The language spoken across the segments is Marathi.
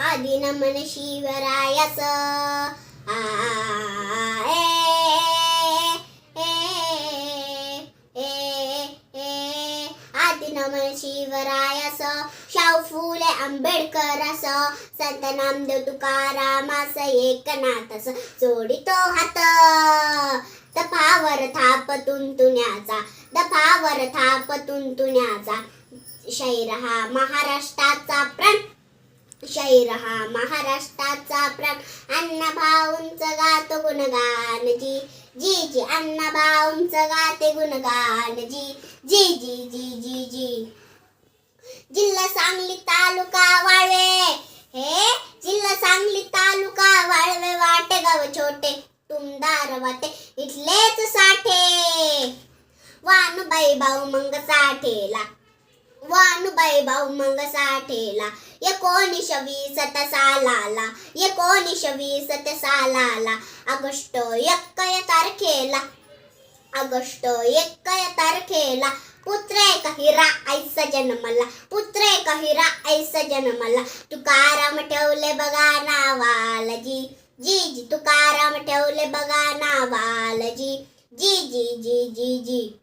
आदि नमन शिवरायास आ, ए, ए, ए, ए, आदि नमन शिवरायास शाहू फुले आंबेडकरास। संत नामदेव तुकारामास एकनाथस। जोडितो हात। दफावर थाप तुंतुण्याचा दफावर थाप तुंतुण्याचा शैर हा महाराष्ट्राचा प्रण। शाहीर हा महाराष्ट्राचा प्राण. अण्णा भाऊंच गातो गुणगान जी जी जी अण्णाभाऊंच गाते गुणगान जी जी जी जी जी. जी जिल्हा सांगली तालुका वाळवे. हे जिल्हा सांगली तालुका वाळवे वाटेगाव छोटे. तुमदार वाटे. इथलेच साठे. वानुबाई भाऊ मंग साठेला. वानुबाई भाऊ मंग साठेला एकोणीस वीस सालाला एकोणीस वीस सालाला। ऑगस्ट एक तारखेला ऑगस्ट एक तारखेला। पुत्र एक हिरा ऐसा जन्मला पुत्र एक हिरा ऐसा जन्मला। तुकाराम ठेवले बघा नावाला जी जी जी तुकाराम ठेवले बघा नावाला जी जी जी जी जी जी।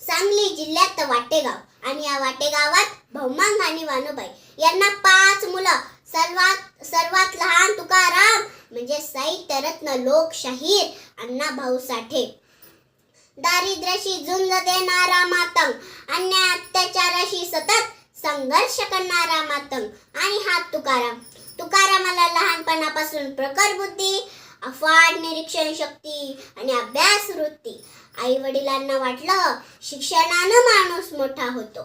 सांगली जिल्ह्यात वाटेगाव आणि या वाटेगावात भौमांग आणि वानुबाई यांना पाच मुलं. सर्वात सर्वात लहान तुकाराम म्हणजे साहित्यरत्न लोकशाहीर अण्णा भाऊ साठे. दारिद्र्याशी झुंज देणारा मातंग अन्याय अत्याचाराशी सतत संघर्ष करणारा मातंग आणि हा तुकाराम. तुकारामाला लहानपणापासून प्रखर बुद्धी अफाट निरीक्षण शक्ती आणि अभ्यास वृत्ती आई वडिलांना वाटलं शिक्षणानं माणूस मोठा होतो.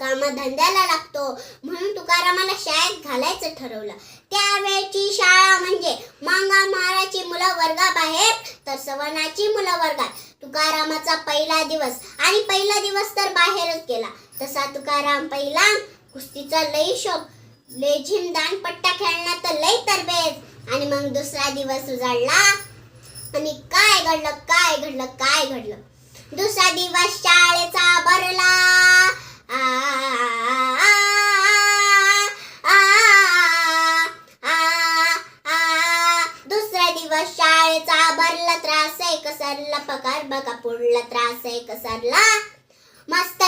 कामधंद्याला लागतो. म्हणून तुकारामाला शाळेत घालायचं ठरवलं. त्यावेळची शाळा म्हणजे मांगा महाराची मुलं वर्गाबाहेर तर सवनाची मुलं वर्गात. तुकारामाचा पहिला दिवस. आणि पहिला दिवस तर बाहेरच गेला. तसा तुकाराम पहिला कुस्तीचा लई शोक. लेझिम दानपट्टा खेळण्यात लई तरबेज. आणि मग दुसरा दिवस उजाडला. आणि काय घडलं काय घडलं काय घडलं? दुसरा दिवस शाळेचा भरला. आ, आ, दुसरा दिवस शाळेचा भरला त्रास आहे कसरला. पगार बघा पुढला त्रास आहे कसरला.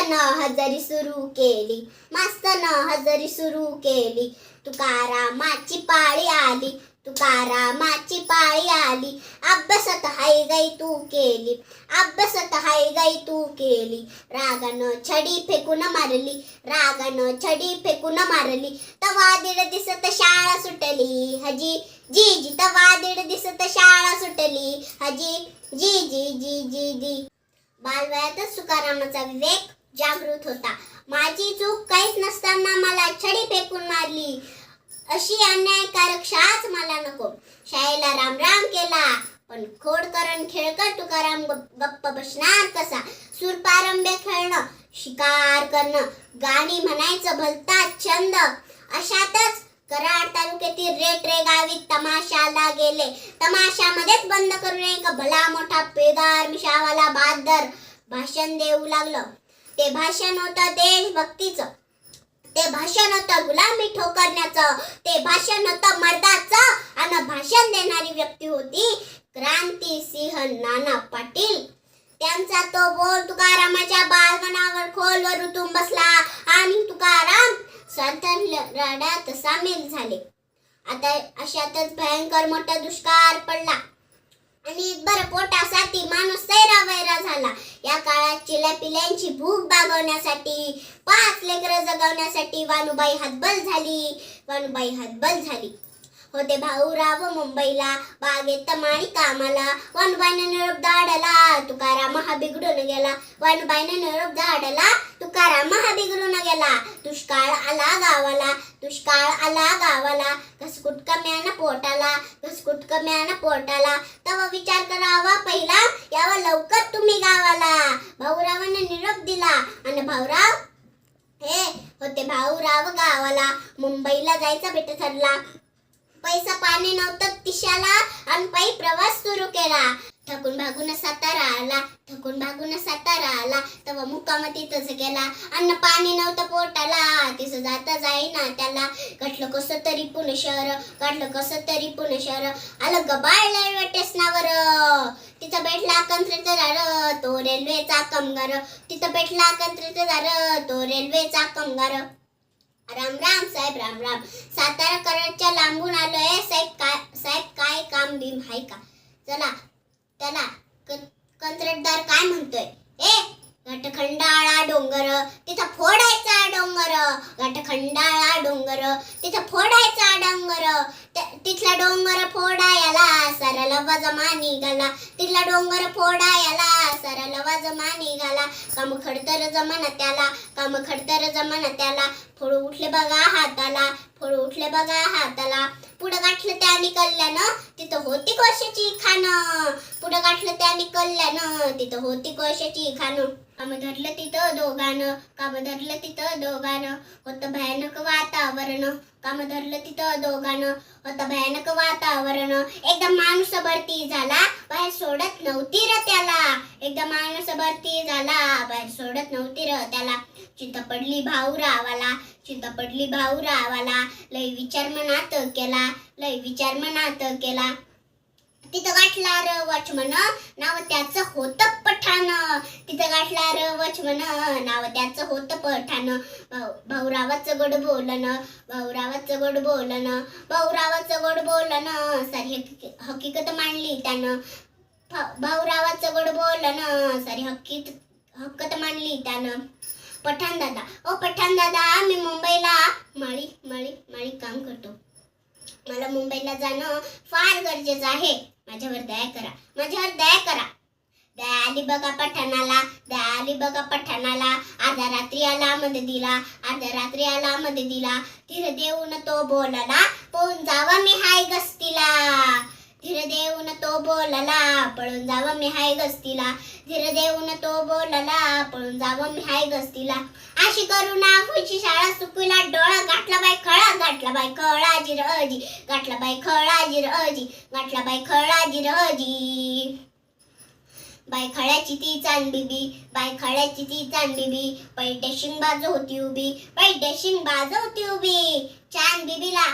न हजेरी सुरू केली मास्तरनं हजेरी सुरू केली. तुकारामाची पाळी आली तुकारामाची पाळी आली. अभ्यासात हाय गाई तू केली. अभ्यासात हाय गाई तू केली. रागानं छडी फेकून मारली. रागानं छडी फेकून मारली. तवा दीड दिसत शाळा सुटली. हजी जी जी. तवा दीड दिसत शाळा सुटली. हजी जी जी जी जी जी. बालवयातच तुकारामाचा विवेक जागृत होता. माझी चूक काहीच नसताना मला छडी फेकून मारली. अशी अन्यायकारक शाळाच मला नको. शाळेला राम राम केला पण खोडकरण खेळकर तुकाराम गप्प बसणार कसा? सुरपारंबे खेळणं शिकार करणं गाणी म्हणायचं भलता छंद. अशातच कराड तालुक्यातील रेटरे गावी तमाशाला गेले. तमाशामध्येच बंद करून एक भला मोठा पेदार मिशावाला बहादर भाषण देऊ लागलं. ते भाषण होतं देशभक्तीचं. ते भाषण होतं गुलामी ठोकरण्याचं ते भाषण होतं मर्दाचं आणि भाषण देणारी व्यक्ती होती क्रांती सिंह नाना पाटील. त्यांचा तो बोल तुकारामाच्या बाळगणावर खोलवर उतून बसला आणि तुकाराम स्वातंत्र्य लढ्यात सामील झाले. आता अशातच भयंकर मोठा दुष्काळ पडला. आणि बरं पोटासाठी माणूस सैरा वैरा झाला. या काळात चिल्या पिल्यांची भूक भागवण्यासाठी पाच लेकरं जगवण्यासाठी वानुबाई हातबल झाली. वानुबाई हातबल झाली. होते भाऊराव मुंबईला. बागेत माणी कामाला. वानुबाईने निरोप धाडला तुकाराम हा बिघडून गेला. वानुबाईने निरोप धाडला तुकाराम हा बिघडून गेला. दुष्काळ आला गावाला दुष्काळ आला गावाला. घसकुट कम्यानं पोटाला घसकुट कम्यानं पोटाला. तवा विचार करावा पहिला यावा लवकर तुम्ही गावाला. भाऊरावाने निरोप दिला आणि भाऊराव हे होते भाऊराव गावाला. मुंबईला जायचा बेटा ठरला. पैसा पाणी नव्हतं तिशाला आणि पायी प्रवास सुरू केला. थकून भागून सातारा आला थकून भागून सातारा आला तेव्हा मुक्काम तिथंच गेला. अन्न पाणी नव्हतं पोटाला तिथं जाता जाईना त्याला. कटलं कसं तरी पुणे शहर गाठलं कसं तरी पुणे शहर. आलं गबाळ स्टेशनावर. तिथं भेटला कंत्रीदार तो रेल्वेचा कामगार. तिथं भेटला कंत्रीदार तो रेल्वेचा कामगार. राम राम साहेब राम राम. सातारा कराडच्या लांबून आलोय. साहेब काय साहेब काय काम भीम हाय का? चला त्याला कंत्राटदार काय म्हणतोय? ए घटखंडाळा डोंगर. तिथं फोडायचा डोंगर. घटखंडाळा डोंगर. तिथं फोडायचा डोंगर. तिथला डोंगर फोडायला सरळ वजमा निघाला. तिथला डोंगर फोडायला सरळ जमा निघाला. काम खडतर जमाना त्याला काम खडतर जमाना त्याला. फळ उठले बघा हाताला फळ उठले बघा हाताला. पुढं गाठलं त्या कल्ल्यानं तिथं होती कोशाची खाणं. पुढं गाठलं त्या कल्ल्यानं तिथं होती कोशाची खाणं. काम धरलं तिथं दोघानं काम धरलं तिथं दोघानं. होतं भयानक वातावरण. काम धरलं तिथं दोघानं होतं भयानक वातावरण. एकदा माणूस भरती झाला बाहेर सोडत नव्हती र त्याला. एकदा माणूस भरती झाला बाहेर सोडत नव्हती र त्याला. चिंता पडली भाऊ रावाला चिंता पडली भाऊ रावाला. लय विचार मनात केला लय विचार मनात केला. तिथं गाठला र वॉचमन नाव त्याचं होतं पठाण. तिथं गाठला र वचमन. नाव त्याचं होतं पठाण. भाऊ भाऊरावाचं गोड बोलन भाऊरावाचं गोड बोलन भाऊरावाचं गोड बोलन सारी हकी- हकीकत मांडली त्यानं. भाऊरावाचं गोड बोलन सारी हकीत हक्कत मांडली त्यानं. पठाण दादा. ओ पठाण दादा मी मुंबईला माळी माळी माळी काम करतो. मला मुंबईला जाणं फार गरजेचं आहे. माझ्यावर दया करा. माझ्यावर दया करा. द्याली आली बघा पठाणाला द्याली आली बघा पठाणाला. आधा रात्री आला मध्ये दिला आधा रात्री आला मध्ये दिला. धीर देऊन तो बोलला पळून जावा मी हाय गस्तीला. धीर देऊन तो बोलला पळून जावा मी हाय गस्तीला. धीर देऊन तो बोलला पळून जावं मी हाय गस्तीला. अशी करू ना फुची शाळा सुकुला डोळा गाठला बाई खळा गाठला बाई खळा जिर अजी गाठला बाई खळा जिर अजी गाठला बाई खळा जिर अजी बाई खळ्याची ती चांदबिबी बाय खळ्याची ती चांदबिबी पैट्याशिंग बाजू होती उभी पैट्याशिंग बाजू होती उभी. छान बिबीला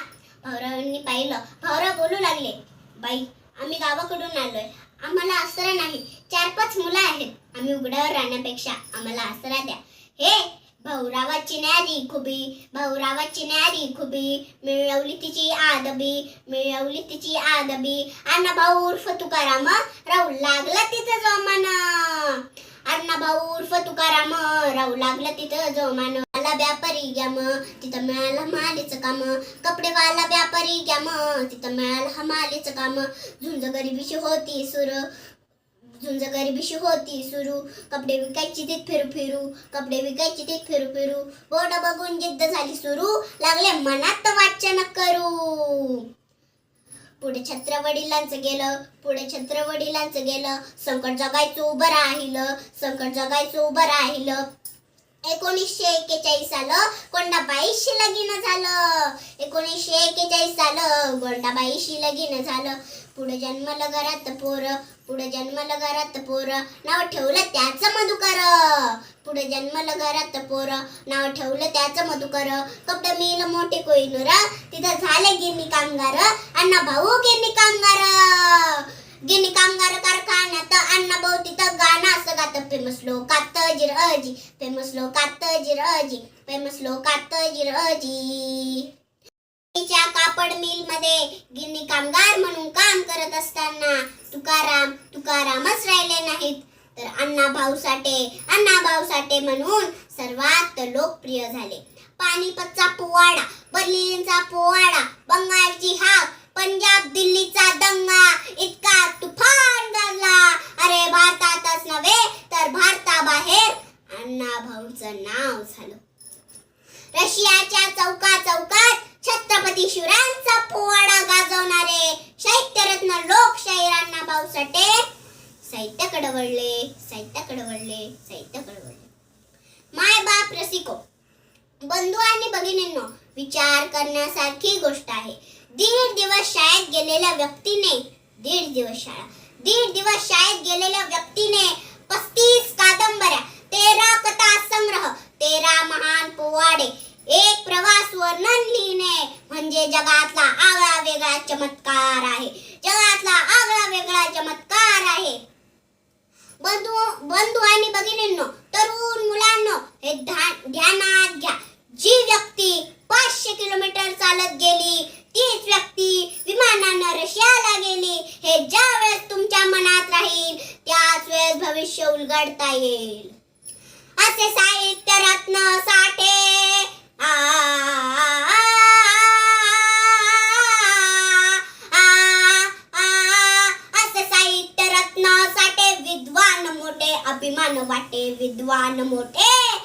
भाऊरावांनी पाहिलं भाऊराव बोलू लागले. बाई आम्ही गावाकडून आलोय. आम्हाला आसरा नाही. चार पाच मुलं आहेत. आम्ही उघड्यावर राहण्यापेक्षा आम्हाला आसरा द्या. हे भाऊरावाची न्यारी खुबी भाऊरावाची न्यारी खुबी मिळवली तिची आदबी मिळवली तिची आदबी. अण्णा भाऊ उर्फ तुकाराम राहू लागला तिथं जोमान. अण्णा भाऊ उर्फ तुकाराम राहू लागला तिथं जोमान. वाला व्यापारी घ्या मग तिथं मिळालं मालीचं काम. कपडेवाला व्यापारी घ्या मग तिथं मिळालं हमालीचं काम. झुंज गरिबीची होती सुर. झुंज गरिबीशी होती सुरू. कपडे विकायची तीत फिरू फिरू. कपडे विकायची तीत फिरू फिरू. बोट बघून जिद्द झाली सुरू. लागले मनात वाचन करू. पुढे छत्र वडिलांचं गेलं पुढे छत्र वडिलांचं गेलं. संकट जगायचं उभं राहिलं संकट जगायचं उभं राहिलं. एकोणीसशे एक्केचाळीस सालं कोंडाबाईशी लगीन झालं. एकोणीसशे एक्केचाळीस सालं कोंडाबाईशी लगीन झालं. पुढे जन्मलं घरात पोरं पुढे जन्मलं घरात पोर नाव ठेवलं त्याचं मधुकर. पुढे जन्मलं घरात पोर नाव ठेवलं त्याचं मधुकर. कपडे मिल मोठे कोईनूर तिथं झाले गिरणी कामगार. अण्णा भाऊ गिरणी कामगार. गिरणी कामगार कारखान्यात अण्णा भाऊ तिथं गाणं असं गात फेमस लोकात जिर अजी फेमस लोकात जिर अजी फेमस लोकात जिर अजी कापड मिलमध्ये गिरणी कामगार म्हणून काम करत असताना तुकाराम तुकारामच राहिले नाहीत. तर अण्णा भाऊ साठे अण्णा भाऊ साठे म्हणून सर्वात लोकप्रिय झाले. पानिपतचा पोवाडा बर्लिनचा पोवाडा बंगालची हाक पंजाब दिल्लीचा दंगा इतका तुफान गाजला अरे भारतातच नव्हे तर भारताबाहेर अण्णा भाऊचं नाव झालं. रशियाच्या चौका चौकात छत्रपती शिवरायांचा पोवाडा गाजवणारे साहित्यरत्न पावसाटे. साहित्याकडे वळले साहित्याकडे वळले साहित्याकडे वळले माय बाप रसिको. बंधू आणि भगिनींनो विचार करण्यासारखी गोष्ट आहे. दीड दिवस शाळेत गेलेल्या व्यक्तीने दीड दिवस शाळा. दीड दिवस शाळेत गेलेल्या व्यक्तीने पस्तीस कादंबऱ्या तेरा कथा संग्रह तेरा महान पोवाडे एक प्रवास वर्णन लिहिणे म्हणजे जगातला आगळा वेगळा चमत्कार आहे जगातला आगळा वेगळा चमत्कार आहे बंधू बंधू आणि भगिनींनो तरुण मुलांनो हे ध्या- ध्यानात घ्या जी व्यक्ती पाचशे किलोमीटर चालत गेली तीच व्यक्ती विमानानं रशियाला गेली हे ज्या वेळेस तुमच्या मनात राहील त्याच वेळेस भविष्य उलगडता येईल असे साहित्य रत्न साठे आ, आ, आ, आ, आ, असे साहित्य रत्न साठे विद्वान मोठे अभिमान वाटे विद्वान मोठे.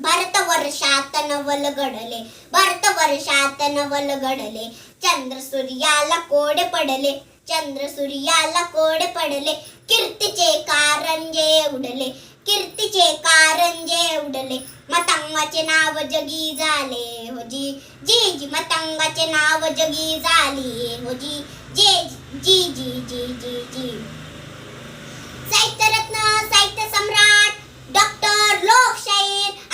भरत वर्षात नवल घडले. भरत वर्षात नवल घडले. चंद्र सूर्याला कोडे पडले. चंद्र सूर्याला कोडे पडले. कीर्तीचे कारंजे उडले. कीर्तीचे कारंजे उडले. मतंगाचे नाव जगी झाले. हो जी जी जी मतंगाचे नाव जगी झाली. हो जी. साहित्यरत्न साहित्य सम्राट डॉक्टर लोकशाहीर